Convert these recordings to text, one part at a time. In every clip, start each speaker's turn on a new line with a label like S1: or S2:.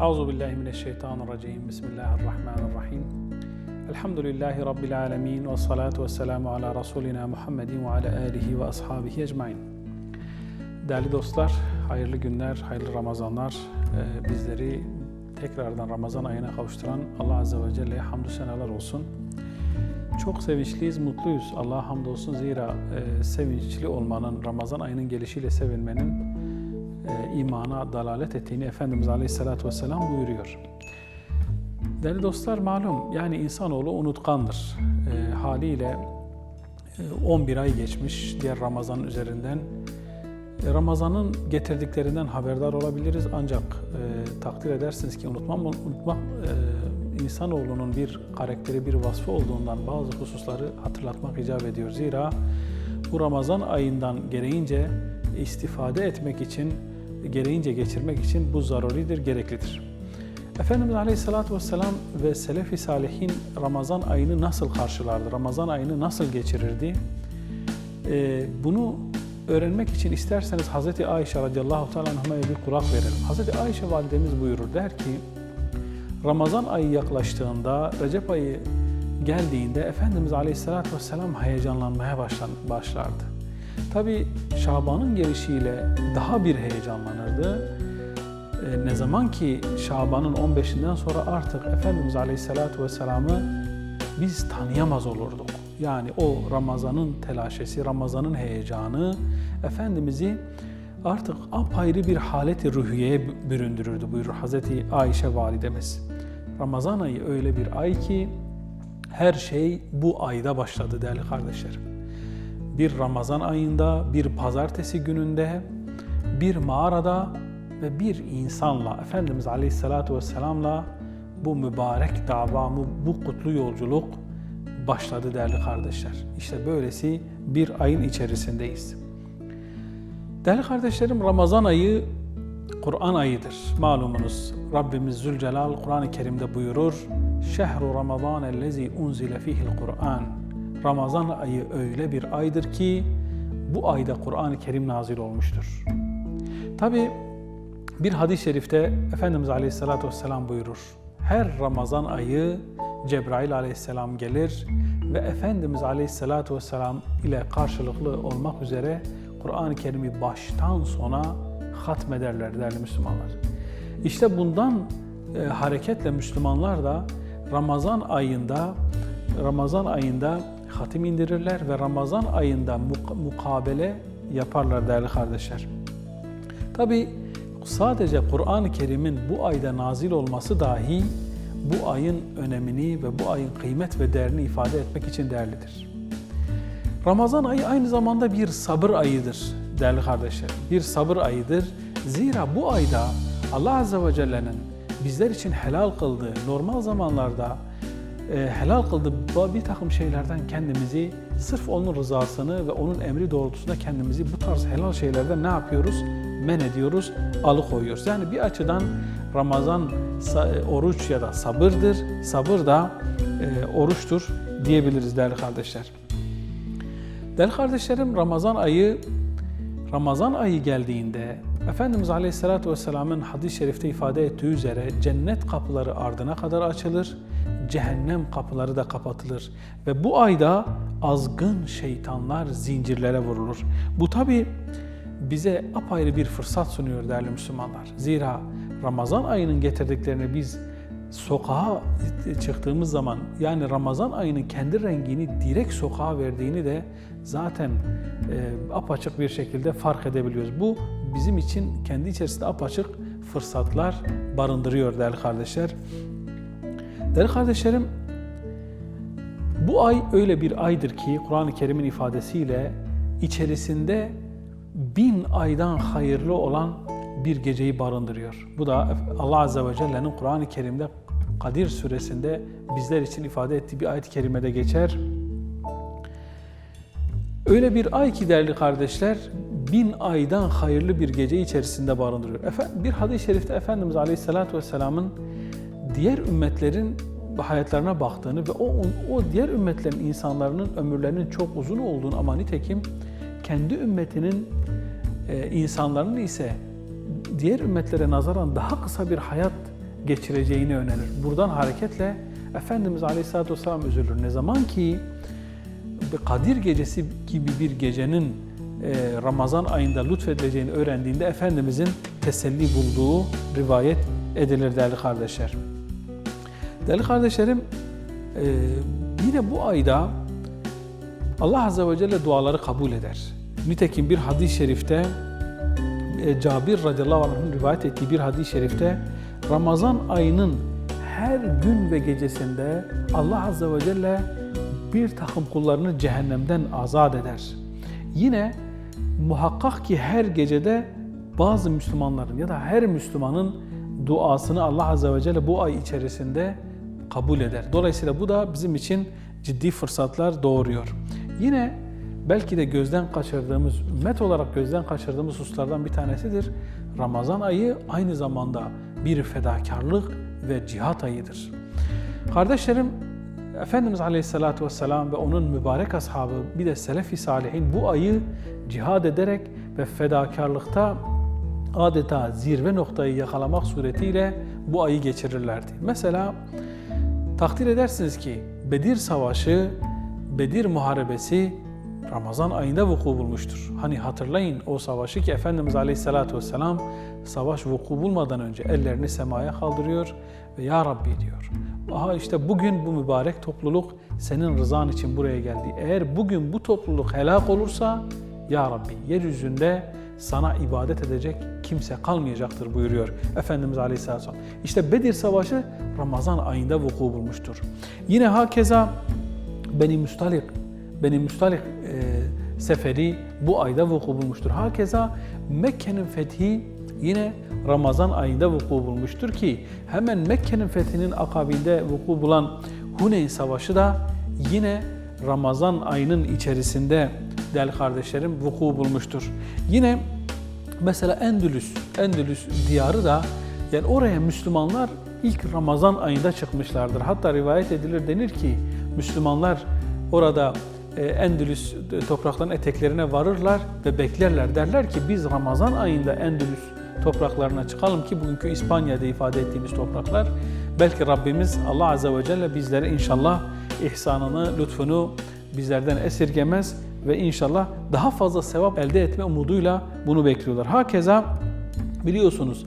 S1: Euzu billahi mineşşeytanirracim. Bismillahirrahmanirrahim. Elhamdülillahi rabbil alamin ve salatu vesselamu ala rasulina Muhammedin ve ala alihi ve ashabihi ecmaîn. Değerli dostlar, hayırlı günler, hayırlı Ramazanlar. Ee, bizleri tekrardan Ramazan ayına kavuşturan Allah azze ve celle'ye hamdü senalar olsun. Çok sevinçliyiz, mutluyuz. Allah'a hamdolsun zira e, sevinçli olmanın, Ramazan ayının gelişiyle sevinmenin e, imana dalalet ettiğini Efendimiz Aleyhisselatü Vesselam buyuruyor. Değerli dostlar malum yani insanoğlu unutkandır. E, haliyle e, 11 ay geçmiş diğer Ramazan üzerinden. E, Ramazan'ın getirdiklerinden haberdar olabiliriz ancak e, takdir edersiniz ki unutmam, unutmak e, insanoğlunun bir karakteri, bir vasfı olduğundan bazı hususları hatırlatmak icap ediyor. Zira bu Ramazan ayından gereğince istifade etmek için, gereğince geçirmek için bu zaruridir, gereklidir. Efendimiz Aleyhisselatü Vesselam ve Selefi Salihin Ramazan ayını nasıl karşılardı, Ramazan ayını nasıl geçirirdi? Ee, bunu öğrenmek için isterseniz Hz. Ayşe radıyallahu teala anhuma'ya bir kulak verelim. Hz. Ayşe validemiz buyurur, der ki, Ramazan ayı yaklaştığında, Recep ayı geldiğinde Efendimiz Aleyhisselatü Vesselam heyecanlanmaya başlardı. Tabi Şaban'ın gelişiyle daha bir heyecanlanırdı. E, ne zaman ki Şaban'ın 15'inden sonra artık Efendimiz Aleyhisselatü Vesselam'ı biz tanıyamaz olurduk. Yani o Ramazan'ın telaşesi, Ramazan'ın heyecanı Efendimiz'i artık apayrı bir haleti ruhiyeye büründürürdü buyurur Hazreti Ayşe validemiz. Ramazan ayı öyle bir ay ki her şey bu ayda başladı değerli kardeşlerim. Bir Ramazan ayında, bir pazartesi gününde, bir mağarada ve bir insanla, Efendimiz Aleyhisselatü Vesselam'la bu mübarek dava, bu kutlu yolculuk başladı değerli kardeşler. İşte böylesi bir ayın içerisindeyiz. Değerli kardeşlerim Ramazan ayı Kur'an ayıdır. Malumunuz Rabbimiz Zülcelal Kur'an-ı Kerim'de buyurur. Şehru Ramazan ellezî unzile fihil Kur'an. Ramazan ayı öyle bir aydır ki bu ayda Kur'an-ı Kerim nazil olmuştur. Tabi bir hadis-i şerifte Efendimiz Aleyhisselatü Vesselam buyurur. Her Ramazan ayı Cebrail Aleyhisselam gelir ve Efendimiz Aleyhisselatü Vesselam ile karşılıklı olmak üzere Kur'an-ı Kerim'i baştan sona hatmederler değerli Müslümanlar. İşte bundan e, hareketle Müslümanlar da Ramazan ayında Ramazan ayında hatim indirirler ve Ramazan ayında mukabele yaparlar değerli kardeşler. Tabi sadece Kur'an-ı Kerim'in bu ayda nazil olması dahi bu ayın önemini ve bu ayın kıymet ve değerini ifade etmek için değerlidir. Ramazan ayı aynı zamanda bir sabır ayıdır değerli kardeşlerim. Bir sabır ayıdır. Zira bu ayda Allah Azze ve Celle'nin bizler için helal kıldığı, normal zamanlarda helal kıldığı bir takım şeylerden kendimizi sırf onun rızasını ve onun emri doğrultusunda kendimizi bu tarz helal şeylerden ne yapıyoruz? Men ediyoruz, alıkoyuyoruz. Yani bir açıdan Ramazan oruç ya da sabırdır, sabır da e, oruçtur diyebiliriz değerli kardeşler. Değerli kardeşlerim Ramazan ayı Ramazan ayı geldiğinde Efendimiz Aleyhisselatü Vesselam'ın hadis-i şerifte ifade ettiği üzere cennet kapıları ardına kadar açılır, cehennem kapıları da kapatılır. Ve bu ayda azgın şeytanlar zincirlere vurulur. Bu tabi bize apayrı bir fırsat sunuyor değerli Müslümanlar. Zira Ramazan ayının getirdiklerini biz sokağa çıktığımız zaman yani Ramazan ayının kendi rengini direkt sokağa verdiğini de zaten e, apaçık bir şekilde fark edebiliyoruz. Bu bizim için kendi içerisinde apaçık fırsatlar barındırıyor değerli kardeşler. Değerli kardeşlerim, bu ay öyle bir aydır ki Kur'an-ı Kerim'in ifadesiyle içerisinde bin aydan hayırlı olan bir geceyi barındırıyor. Bu da Allah Azze ve Celle'nin Kur'an-ı Kerim'de Kadir suresinde bizler için ifade ettiği bir ayet-i kerimede geçer. Öyle bir ay ki değerli kardeşler, bin aydan hayırlı bir gece içerisinde barındırıyor. Bir hadis-i şerifte Efendimiz Aleyhisselatü Vesselam'ın diğer ümmetlerin hayatlarına baktığını ve o, o diğer ümmetlerin insanların ömürlerinin çok uzun olduğunu ama nitekim kendi ümmetinin e, insanların ise diğer ümmetlere nazaran daha kısa bir hayat geçireceğini önerir. Buradan hareketle Efendimiz Aleyhisselatü Vesselam üzülür. Ne zaman ki bir Kadir gecesi gibi bir gecenin e, Ramazan ayında lütfedileceğini öğrendiğinde Efendimizin teselli bulduğu rivayet edilir değerli kardeşler. Değerli kardeşlerim, e, yine bu ayda Allah Azze ve Celle duaları kabul eder. Nitekim bir hadis-i şerifte e, Cabir radıyallahu anh'ın rivayet ettiği bir hadis-i şerifte Ramazan ayının her gün ve gecesinde Allah Azze ve Celle bir takım kullarını cehennemden azat eder. Yine muhakkak ki her gecede bazı Müslümanların ya da her Müslümanın duasını Allah Azze ve Celle bu ay içerisinde kabul eder. Dolayısıyla bu da bizim için ciddi fırsatlar doğuruyor. Yine belki de gözden kaçırdığımız, ümmet olarak gözden kaçırdığımız hususlardan bir tanesidir. Ramazan ayı aynı zamanda bir fedakarlık ve cihat ayıdır. Kardeşlerim, Efendimiz Aleyhisselatü Vesselam ve onun mübarek ashabı bir de Selefi Salihin bu ayı cihad ederek ve fedakarlıkta adeta zirve noktayı yakalamak suretiyle bu ayı geçirirlerdi. Mesela takdir edersiniz ki Bedir Savaşı, Bedir Muharebesi Ramazan ayında vuku bulmuştur. Hani hatırlayın o savaşı ki Efendimiz Aleyhisselatü Vesselam savaş vuku bulmadan önce ellerini semaya kaldırıyor ve Ya Rabbi diyor. Aha işte bugün bu mübarek topluluk senin rızan için buraya geldi. Eğer bugün bu topluluk helak olursa Ya Rabbi yeryüzünde sana ibadet edecek kimse kalmayacaktır buyuruyor Efendimiz Aleyhisselatü Vesselam. İşte Bedir Savaşı Ramazan ayında vuku bulmuştur. Yine hakeza Beni Müstalik, Beni Müstalik e, seferi bu ayda vuku bulmuştur. Hakeza Mekke'nin fethi yine Ramazan ayında vuku bulmuştur ki hemen Mekke'nin fethinin akabinde vuku bulan Huneyn Savaşı da yine Ramazan ayının içerisinde değerli kardeşlerim vuku bulmuştur. Yine mesela Endülüs, Endülüs diyarı da yani oraya Müslümanlar ilk Ramazan ayında çıkmışlardır. Hatta rivayet edilir denir ki Müslümanlar orada e, Endülüs topraklarının eteklerine varırlar ve beklerler. Derler ki biz Ramazan ayında Endülüs topraklarına çıkalım ki bugünkü İspanya'da ifade ettiğimiz topraklar. Belki Rabbimiz Allah Azze ve Celle bizlere inşallah ihsanını, lütfunu bizlerden esirgemez ve inşallah daha fazla sevap elde etme umuduyla bunu bekliyorlar. Hakeza biliyorsunuz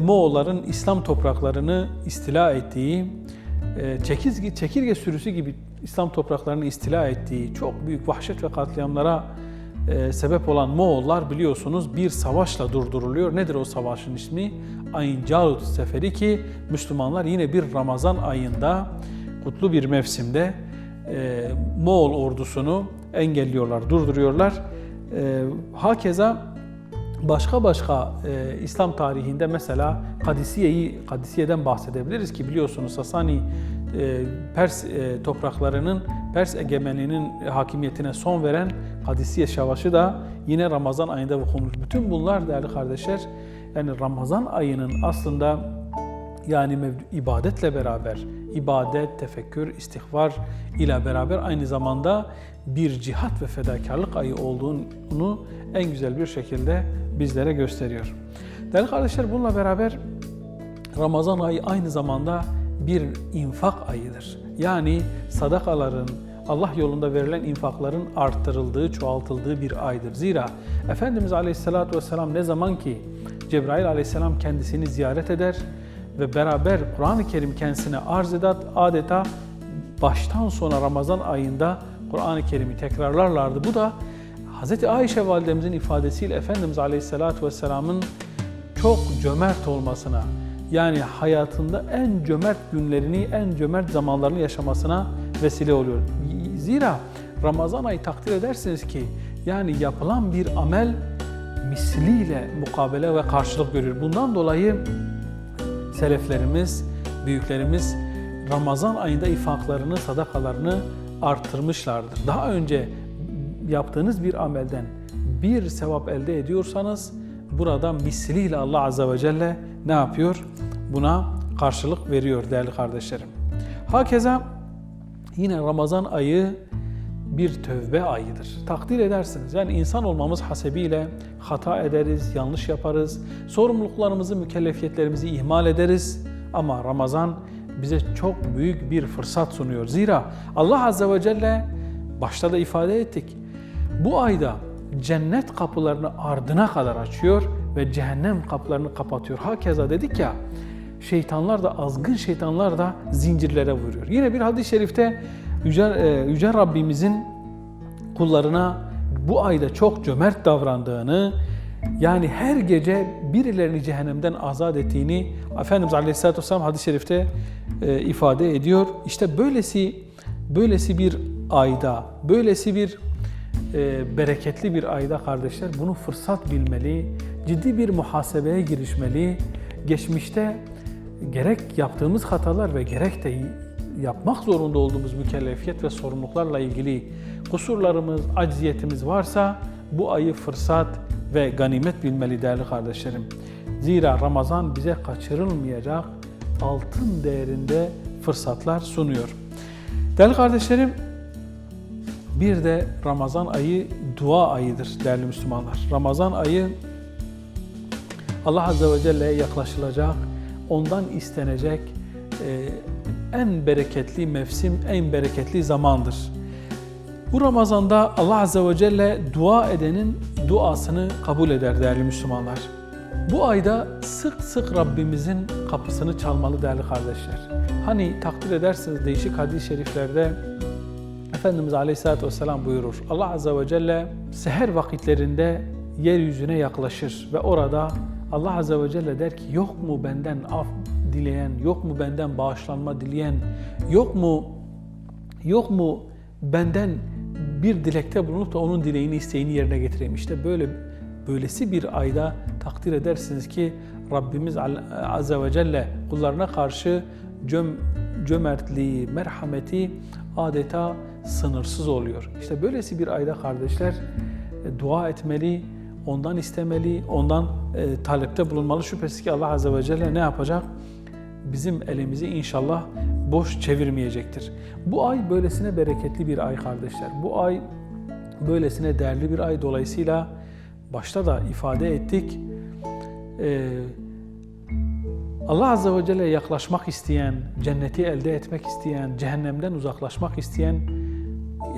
S1: Moğolların İslam topraklarını istila ettiği, çekirge, çekirge sürüsü gibi İslam topraklarını istila ettiği çok büyük vahşet ve katliamlara e, sebep olan Moğollar biliyorsunuz bir savaşla durduruluyor. Nedir o savaşın ismi? Ayn Calut Seferi ki Müslümanlar yine bir Ramazan ayında kutlu bir mevsimde e, Moğol ordusunu engelliyorlar, durduruyorlar. E, hakeza başka başka e, İslam tarihinde mesela Kadisiye'yi Kadisiye'den bahsedebiliriz ki biliyorsunuz Sasani e, Pers e, topraklarının Pers egemenliğinin hakimiyetine son veren Kadisiye Savaşı da yine Ramazan ayında vuku'muş. Bütün bunlar değerli kardeşler yani Ramazan ayının aslında yani ibadetle beraber ibadet, tefekkür, istihvar ile beraber aynı zamanda bir cihat ve fedakarlık ayı olduğunu en güzel bir şekilde bizlere gösteriyor. Değerli kardeşler bununla beraber Ramazan ayı aynı zamanda bir infak ayıdır. Yani sadakaların, Allah yolunda verilen infakların arttırıldığı, çoğaltıldığı bir aydır. Zira Efendimiz Aleyhisselatü Vesselam ne zaman ki Cebrail Aleyhisselam kendisini ziyaret eder ve beraber Kur'an-ı Kerim kendisine arz eder, adeta baştan sona Ramazan ayında Kur'an-ı Kerim'i tekrarlarlardı. Bu da Hz. Ayşe validemizin ifadesiyle Efendimiz Aleyhisselatü Vesselam'ın çok cömert olmasına, yani hayatında en cömert günlerini, en cömert zamanlarını yaşamasına vesile oluyor. Zira Ramazan ayı takdir edersiniz ki yani yapılan bir amel misliyle mukabele ve karşılık görür. Bundan dolayı seleflerimiz, büyüklerimiz Ramazan ayında ifaklarını, sadakalarını arttırmışlardır. Daha önce yaptığınız bir amelden bir sevap elde ediyorsanız burada misliyle Allah Azze ve Celle ne yapıyor? Buna karşılık veriyor değerli kardeşlerim. Hakeza yine Ramazan ayı bir tövbe ayıdır. Takdir edersiniz. Yani insan olmamız hasebiyle hata ederiz, yanlış yaparız, sorumluluklarımızı, mükellefiyetlerimizi ihmal ederiz. Ama Ramazan bize çok büyük bir fırsat sunuyor. Zira Allah Azze ve Celle başta da ifade ettik. Bu ayda cennet kapılarını ardına kadar açıyor ve cehennem kapılarını kapatıyor. Hakeza dedik ya şeytanlar da azgın şeytanlar da zincirlere vuruyor. Yine bir hadis-i şerifte Yüce, e, Yüce Rabbimizin kullarına bu ayda çok cömert davrandığını, yani her gece birilerini cehennemden azat ettiğini Efendimiz Aleyhisselatü Vesselam hadis-i şerifte e, ifade ediyor. İşte böylesi böylesi bir ayda, böylesi bir e, bereketli bir ayda kardeşler bunu fırsat bilmeli, ciddi bir muhasebeye girişmeli. Geçmişte gerek yaptığımız hatalar ve gerek de yapmak zorunda olduğumuz mükellefiyet ve sorumluluklarla ilgili kusurlarımız, acziyetimiz varsa bu ayı fırsat ve ganimet bilmeli değerli kardeşlerim. Zira Ramazan bize kaçırılmayacak altın değerinde fırsatlar sunuyor. Değerli kardeşlerim, bir de Ramazan ayı dua ayıdır değerli Müslümanlar. Ramazan ayı Allah Azze ve Celle'ye yaklaşılacak, ondan istenecek e, en bereketli mevsim, en bereketli zamandır. Bu Ramazan'da Allah Azze ve Celle dua edenin duasını kabul eder değerli Müslümanlar. Bu ayda sık sık Rabbimizin kapısını çalmalı değerli kardeşler. Hani takdir edersiniz değişik hadis-i şeriflerde Efendimiz Aleyhisselatü Vesselam buyurur. Allah Azze ve Celle seher vakitlerinde yeryüzüne yaklaşır ve orada Allah Azze ve Celle der ki yok mu benden af dileyen, yok mu benden bağışlanma dileyen, yok mu yok mu benden bir dilekte bulunup da onun dileğini, isteğini yerine getireyim. İşte böyle böylesi bir ayda takdir edersiniz ki Rabbimiz Azze ve Celle kullarına karşı cöm, cömertliği, merhameti adeta sınırsız oluyor. İşte böylesi bir ayda kardeşler e, dua etmeli, ondan istemeli, ondan e, talepte bulunmalı. Şüphesiz ki Allah Azze ve Celle ne yapacak? Bizim elimizi inşallah boş çevirmeyecektir. Bu ay böylesine bereketli bir ay kardeşler. Bu ay böylesine değerli bir ay. Dolayısıyla başta da ifade ettik. Ee, Allah Azze ve Celle'ye yaklaşmak isteyen, cenneti elde etmek isteyen, cehennemden uzaklaşmak isteyen,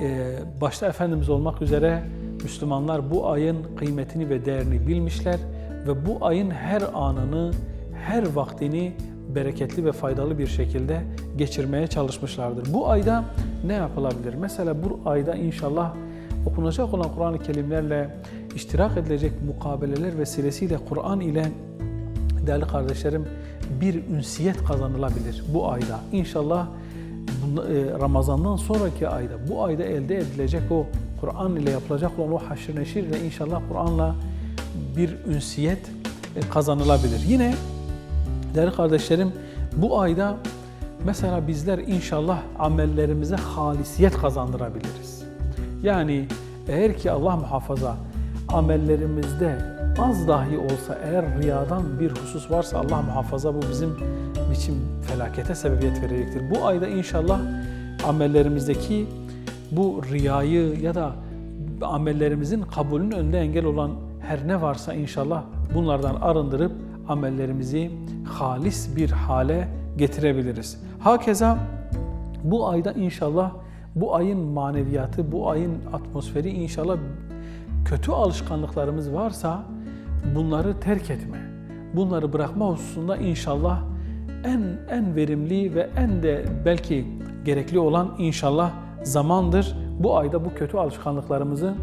S1: e, başta Efendimiz olmak üzere Müslümanlar bu ayın kıymetini ve değerini bilmişler ve bu ayın her anını, her vaktini bereketli ve faydalı bir şekilde geçirmeye çalışmışlardır. Bu ayda ne yapılabilir? Mesela bu ayda inşallah okunacak olan Kur'an-ı Kerimlerle iştirak edilecek mukabeleler vesilesiyle Kur'an ile değerli kardeşlerim bir ünsiyet kazanılabilir bu ayda. İnşallah Ramazan'dan sonraki ayda, bu ayda elde edilecek o Kur'an ile yapılacak olan o haşr neşir ile inşallah Kur'an'la bir ünsiyet kazanılabilir. Yine değerli kardeşlerim bu ayda mesela bizler inşallah amellerimize halisiyet kazandırabiliriz. Yani eğer ki Allah muhafaza amellerimizde az dahi olsa eğer riyadan bir husus varsa Allah muhafaza bu bizim için felakete sebebiyet verecektir. Bu ayda inşallah amellerimizdeki bu riyayı ya da amellerimizin kabulünün önünde engel olan her ne varsa inşallah bunlardan arındırıp amellerimizi halis bir hale getirebiliriz. Hakeza bu ayda inşallah bu ayın maneviyatı, bu ayın atmosferi inşallah kötü alışkanlıklarımız varsa bunları terk etme, bunları bırakma hususunda inşallah en en verimli ve en de belki gerekli olan inşallah zamandır. Bu ayda bu kötü alışkanlıklarımızı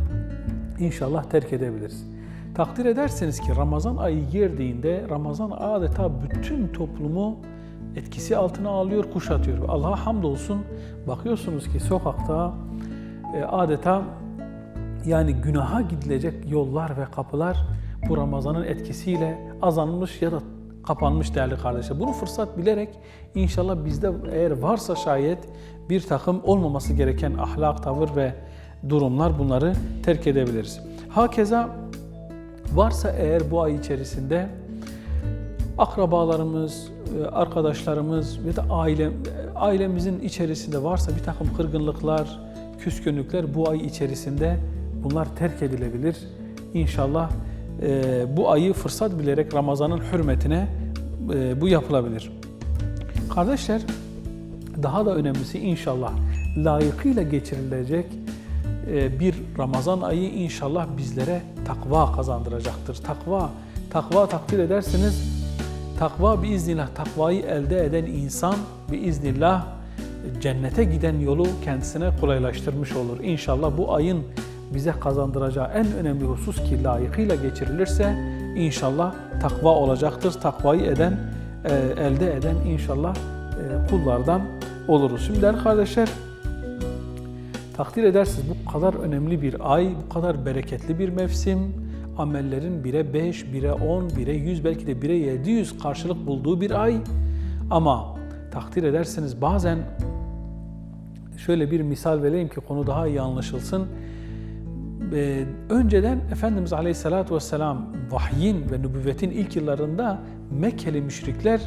S1: inşallah terk edebiliriz. Takdir ederseniz ki Ramazan ayı girdiğinde Ramazan adeta bütün toplumu etkisi altına alıyor, kuşatıyor. Allah'a hamdolsun bakıyorsunuz ki sokakta e, adeta yani günaha gidilecek yollar ve kapılar bu Ramazan'ın etkisiyle azalmış ya da kapanmış değerli kardeşler. Bunu fırsat bilerek inşallah bizde eğer varsa şayet bir takım olmaması gereken ahlak, tavır ve durumlar bunları terk edebiliriz. Hakeza varsa eğer bu ay içerisinde akrabalarımız, e, arkadaşlarımız ve de aile, ailemizin içerisinde varsa bir takım kırgınlıklar küskünlükler bu ay içerisinde bunlar terk edilebilir. İnşallah e, bu ayı fırsat bilerek Ramazan'ın hürmetine e, bu yapılabilir. Kardeşler, daha da önemlisi inşallah layıkıyla geçirilecek bir Ramazan ayı inşallah bizlere takva kazandıracaktır. Takva, takva takdir ederseniz takva biiznillah takvayı elde eden insan biiznillah cennete giden yolu kendisine kolaylaştırmış olur. İnşallah bu ayın bize kazandıracağı en önemli husus ki layıkıyla geçirilirse inşallah takva olacaktır. Takvayı eden, e, elde eden inşallah e, kullardan oluruz. Şimdi değerli kardeşler, takdir edersiniz bu kadar önemli bir ay, bu kadar bereketli bir mevsim, amellerin 1'e 5, 1'e 10, 1'e 100 belki de 1'e 700 karşılık bulduğu bir ay. Ama takdir ederseniz bazen şöyle bir misal vereyim ki konu daha iyi anlaşılsın. Ee, önceden Efendimiz Aleyhisselatü Vesselam vahyin ve nübüvvetin ilk yıllarında Mekkeli müşrikler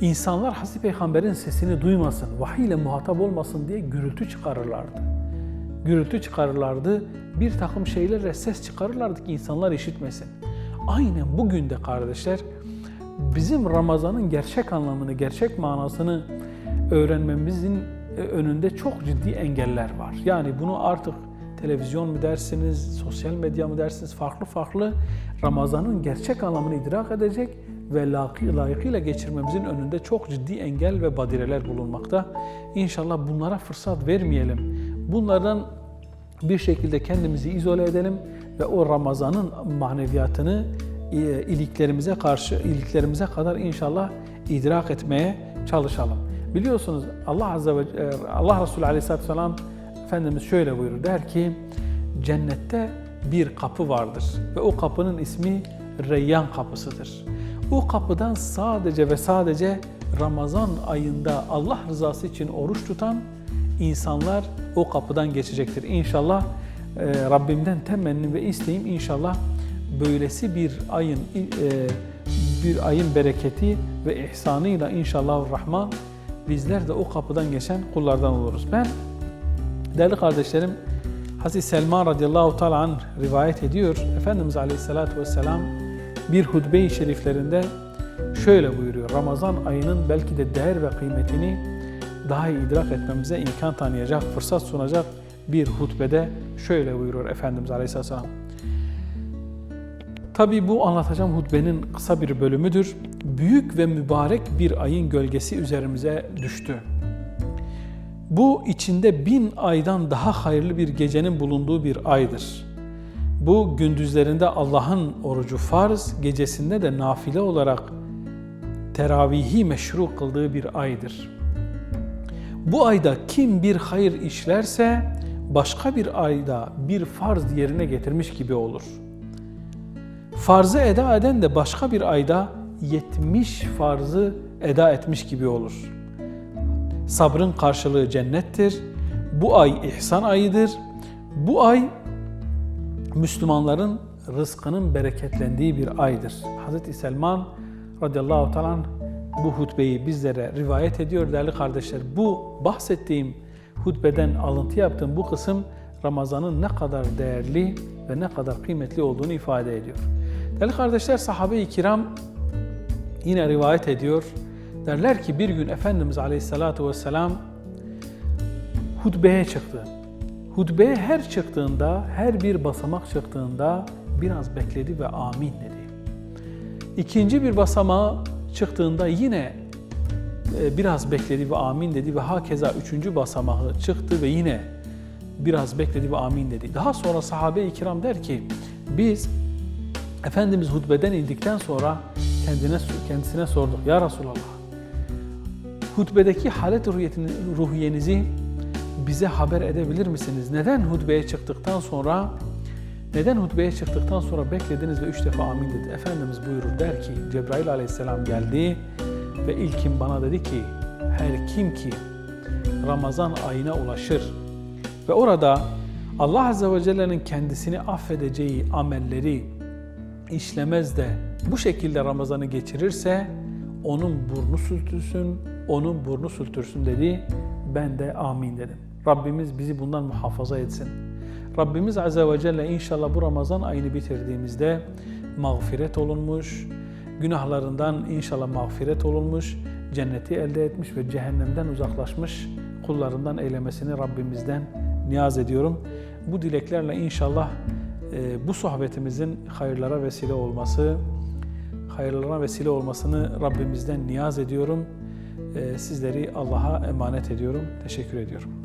S1: insanlar Hazreti Peygamber'in sesini duymasın, vahiy ile muhatap olmasın diye gürültü çıkarırlardı. Gürültü çıkarırlardı, bir takım şeylerle ses çıkarırlardı ki insanlar işitmesin. Aynen bugün de kardeşler bizim Ramazan'ın gerçek anlamını, gerçek manasını öğrenmemizin önünde çok ciddi engeller var. Yani bunu artık televizyon mu dersiniz, sosyal medya mı dersiniz farklı farklı Ramazan'ın gerçek anlamını idrak edecek ve layıkıyla geçirmemizin önünde çok ciddi engel ve badireler bulunmakta. İnşallah bunlara fırsat vermeyelim. Bunlardan bir şekilde kendimizi izole edelim ve o Ramazan'ın maneviyatını e, iliklerimize karşı iliklerimize kadar inşallah idrak etmeye çalışalım. Biliyorsunuz Allah Azze ve e, Allah Resulü Aleyhisselatü Vesselam Efendimiz şöyle buyurur der ki cennette bir kapı vardır ve o kapının ismi Reyyan kapısıdır. O kapıdan sadece ve sadece Ramazan ayında Allah rızası için oruç tutan insanlar o kapıdan geçecektir. İnşallah e, Rabbimden temennim ve isteğim inşallah böylesi bir ayın e, bir ayın bereketi ve ihsanıyla inşallah Rahman bizler de o kapıdan geçen kullardan oluruz. Ben değerli kardeşlerim Hazreti Selman radıyallahu teala an rivayet ediyor. Efendimiz aleyhissalatü vesselam bir hutbe-i şeriflerinde şöyle buyuruyor. Ramazan ayının belki de değer ve kıymetini daha iyi idrak etmemize imkan tanıyacak, fırsat sunacak bir hutbede şöyle buyuruyor Efendimiz aleyhissalatü vesselam. Tabi bu anlatacağım hutbenin kısa bir bölümüdür. Büyük ve mübarek bir ayın gölgesi üzerimize düştü. Bu içinde bin aydan daha hayırlı bir gecenin bulunduğu bir aydır. Bu gündüzlerinde Allah'ın orucu farz, gecesinde de nafile olarak teravihi meşru kıldığı bir aydır. Bu ayda kim bir hayır işlerse başka bir ayda bir farz yerine getirmiş gibi olur.'' Farzı eda eden de başka bir ayda 70 farzı eda etmiş gibi olur. Sabrın karşılığı cennettir. Bu ay ihsan ayıdır. Bu ay Müslümanların rızkının bereketlendiği bir aydır. Hz. Selman radıyallahu teala bu hutbeyi bizlere rivayet ediyor değerli kardeşler. Bu bahsettiğim hutbeden alıntı yaptığım bu kısım Ramazan'ın ne kadar değerli ve ne kadar kıymetli olduğunu ifade ediyor. Değerli kardeşler sahabe-i kiram yine rivayet ediyor. Derler ki bir gün Efendimiz Aleyhisselatü Vesselam hutbeye çıktı. Hutbeye her çıktığında, her bir basamak çıktığında biraz bekledi ve amin dedi. İkinci bir basamağa çıktığında yine e, biraz bekledi ve amin dedi ve hakeza üçüncü basamağı çıktı ve yine biraz bekledi ve amin dedi. Daha sonra sahabe-i kiram der ki biz Efendimiz hutbeden indikten sonra kendine kendisine sorduk. Ya Resulallah, hutbedeki halet ruhiyenizi bize haber edebilir misiniz? Neden hutbeye çıktıktan sonra neden hutbeye çıktıktan sonra beklediniz ve üç defa amin dedi? Efendimiz buyurur der ki Cebrail aleyhisselam geldi ve ilkin bana dedi ki her kim ki Ramazan ayına ulaşır ve orada Allah Azze ve Celle'nin kendisini affedeceği amelleri işlemez de bu şekilde Ramazan'ı geçirirse onun burnu sürtürsün, onun burnu sürtürsün dedi. Ben de amin dedim. Rabbimiz bizi bundan muhafaza etsin. Rabbimiz Azze ve Celle inşallah bu Ramazan ayını bitirdiğimizde mağfiret olunmuş, günahlarından inşallah mağfiret olunmuş, cenneti elde etmiş ve cehennemden uzaklaşmış kullarından eylemesini Rabbimizden niyaz ediyorum. Bu dileklerle inşallah e, bu sohbetimizin hayırlara vesile olması, hayırlara vesile olmasını Rabbimizden niyaz ediyorum. E, sizleri Allah'a emanet ediyorum. Teşekkür ediyorum.